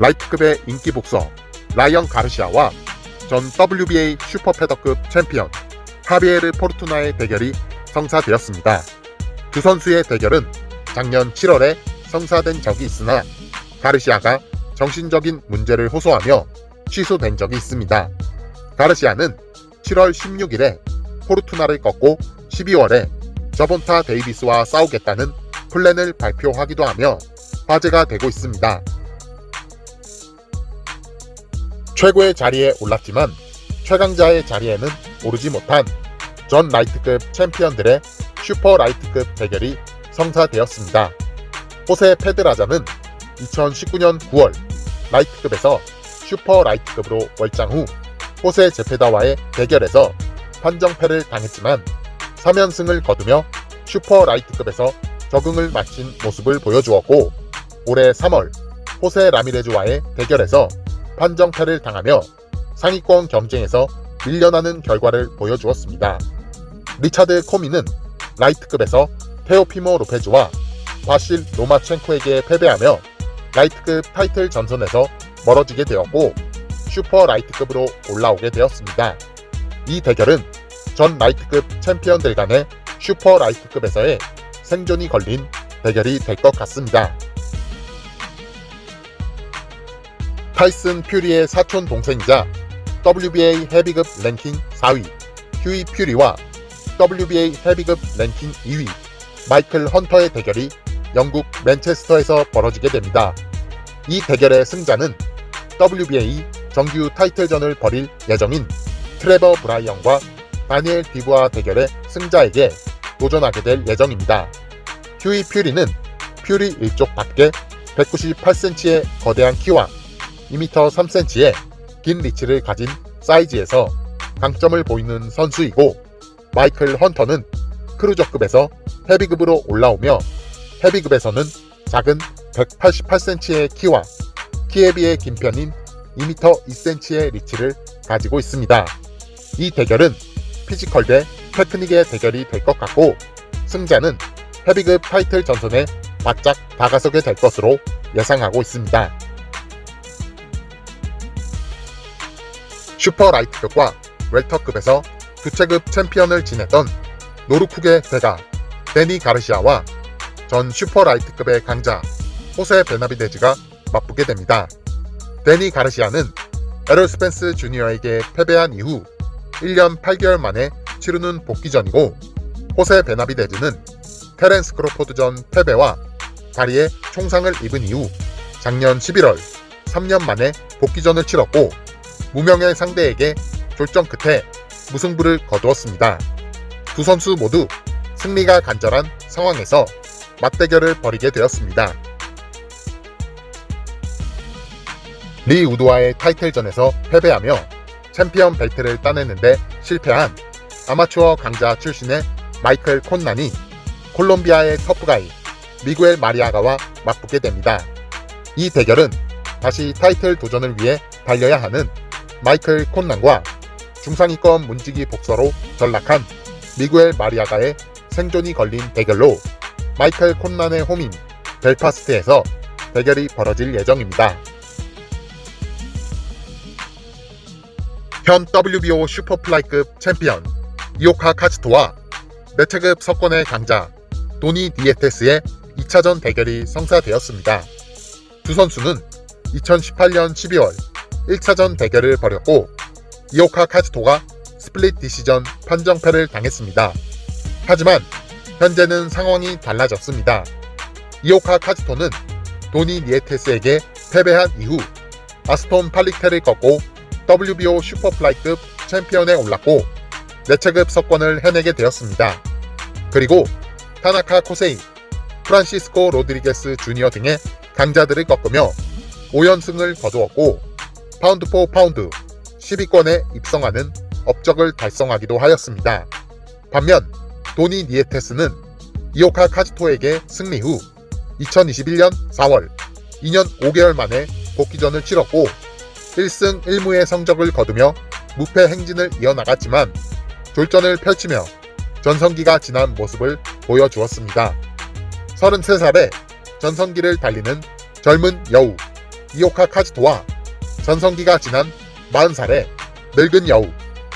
라이트급의 인기 복서 라이언 가르시아와 전 WBA 슈퍼 패더급 챔피언 하비에르 포르투나의 대결이 성사되었습니다. 두 선수의 대결은 작년 7월에 성사된 적이 있으나 가르시아가 정신적인 문제를 호소하며 취소된 적이 있습니다. 가르시아는 7월 16일에 포르투나를 꺾고 12월에 저본타 데이비스와 싸우겠다는 플랜을 발표하기도 하며 화제가 되고 있습니다. 최고의 자리에 올랐지만 최강자의 자리에는 오르지 못한 전 라이트급 챔피언들의 슈퍼 라이트급 대결이 성사되었습니다. 호세 페드라자는 2019년 9월 라이트급에서 슈퍼 라이트급으로 월장 후 호세 제페다와의 대결에서 판정패를 당했지만 3연승을 거두며 슈퍼 라이트급에서 적응을 마친 모습을 보여주었고 올해 3월 호세 라미레즈와의 대결에서 판정패를 당하며 상위권 경쟁에서 밀려나는 결과를 보여주었습니다. 리차드 코미는 라이트급에서 테오피모 로페즈와 바실 로마첸코에게 패배하며 라이트급 타이틀 전선에서 멀어지게 되었고 슈퍼 라이트급으로 올라오게 되었습니다. 이 대결은 전 라이트급 챔피언들 간의 슈퍼 라이트급에서의 생존이 걸린 대결이 될 것 같습니다. 타이슨 퓨리의 사촌 동생이자 WBA 헤비급 랭킹 4위 휴이 퓨리와 WBA 헤비급 랭킹 2위 마이클 헌터의 대결이 영국 맨체스터에서 벌어지게 됩니다. 이 대결의 승자는 WBA 정규 타이틀전을 벌일 예정인 트레버 브라이언과 다니엘 디브와 대결의 승자에게 도전하게 될 예정입니다. 휴이 퓨리는 퓨리 일족 밖에 198cm의 거대한 키와 2m 3cm의 긴 리치를 가진 사이즈에서 강점을 보이는 선수이고 마이클 헌터는 크루저급에서 헤비급으로 올라오며 헤비급에서는 작은 188cm의 키와 키에 비해 긴 편인 2m 2cm의 리치를 가지고 있습니다. 이 대결은 피지컬 대 테크닉의 대결이 될 것 같고 승자는 헤비급 타이틀 전선에 바짝 다가서게 될 것으로 예상하고 있습니다. 슈퍼 라이트급과 웰터급에서 교체급 챔피언을 지냈던 노르쿡의 대가 데니 가르시아와 전 슈퍼 라이트급의 강자 호세 베나비데즈가 맞붙게 됩니다. 데니 가르시아는 에럴 스펜스 주니어에게 패배한 이후 1년 8개월 만에 치르는 복귀전이고 호세 베나비데즈는 테렌스 크로포드전 패배와 다리에 총상을 입은 이후 작년 11월 3년 만에 복귀전을 치렀고 무명의 상대에게 졸전 끝에 무승부를 거두었습니다. 두 선수 모두 승리가 간절한 상황에서 맞대결을 벌이게 되었습니다. 리 우드와의 타이틀전에서 패배하며 챔피언 벨트를 따내는데 실패한 아마추어 강자 출신의 마이클 콘난이 콜롬비아의 터프가이 미구엘 마리아가와 맞붙게 됩니다. 이 대결은 다시 타이틀 도전을 위해 달려야 하는 마이클 콘난과 중상위권 문지기 복서로 전락한 미구엘 마리아가의 생존이 걸린 대결로 마이클 콘난의 홈인 벨파스트에서 대결이 벌어질 예정입니다. 현 WBO 슈퍼플라이급 챔피언 이오카 카츠토와 내체급 석권의 강자 도니 디에테스의 2차전 대결이 성사되었습니다. 두 선수는 2018년 12월 1차전 대결을 벌였고 이오카 카즈토가 스플릿 디시전 판정패를 당했습니다. 하지만 현재는 상황이 달라졌습니다. 이오카 카즈토는 도니 니에테스에게 패배한 이후 아스톤 팔릭테를 꺾고 WBO 슈퍼플라이급 챔피언에 올랐고 내체급 석권을 해내게 되었습니다. 그리고 타나카 코세이, 프란시스코 로드리게스 주니어 등의 강자들을 꺾으며 5연승을 거두었고 파운드 포 파운드 10위권에 입성하는 업적을 달성하기도 하였습니다. 반면 도니 니에테스는 이오카 카즈토에게 승리 후 2021년 4월 2년 5개월 만에 복귀전을 치렀고 1승 1무의 성적을 거두며 무패 행진을 이어나갔지만 졸전을 펼치며 전성기가 지난 모습을 보여주었습니다. 33살에 전성기를 달리는 젊은 여우 이오카 카즈토와 전성기가 지난 40살의 늙은 여우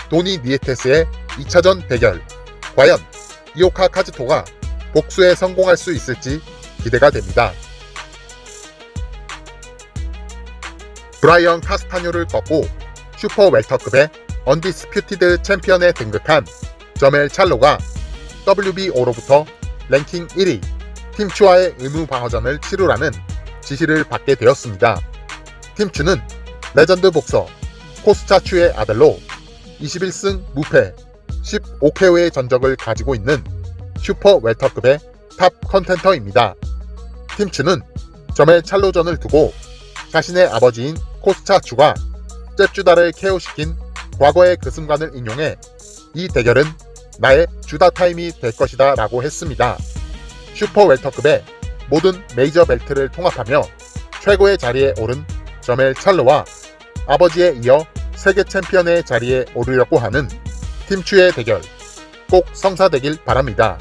도니 니에테스의 2차전 대결. 과연 이오카 카즈토가 복수에 성공할 수 있을지 기대가 됩니다. 브라이언 카스타뇨를 꺾고 슈퍼 웰터급의 언디스퓨티드 챔피언에 등극한 저멜 찰로가 WBO로부터 랭킹 1위 팀추와의 의무 방어전을 치르라는 지시를 받게 되었습니다. 팀추는 레전드 복서 코스차추의 아들로 21승 무패 15KO의 전적을 가지고 있는 슈퍼 웰터급의 탑 컨텐터입니다. 팀추는 점의 찰로전을 두고 자신의 아버지인 코스차추가 잽주다를 KO시킨 과거의 그 순간을 인용해 이 대결은 나의 주다 타임이 될 것이다 라고 했습니다. 슈퍼 웰터급의 모든 메이저 벨트를 통합하며 최고의 자리에 오른 저멜 찰로와 아버지에 이어 세계 챔피언의 자리에 오르려고 하는 팀추의 대결 꼭 성사되길 바랍니다.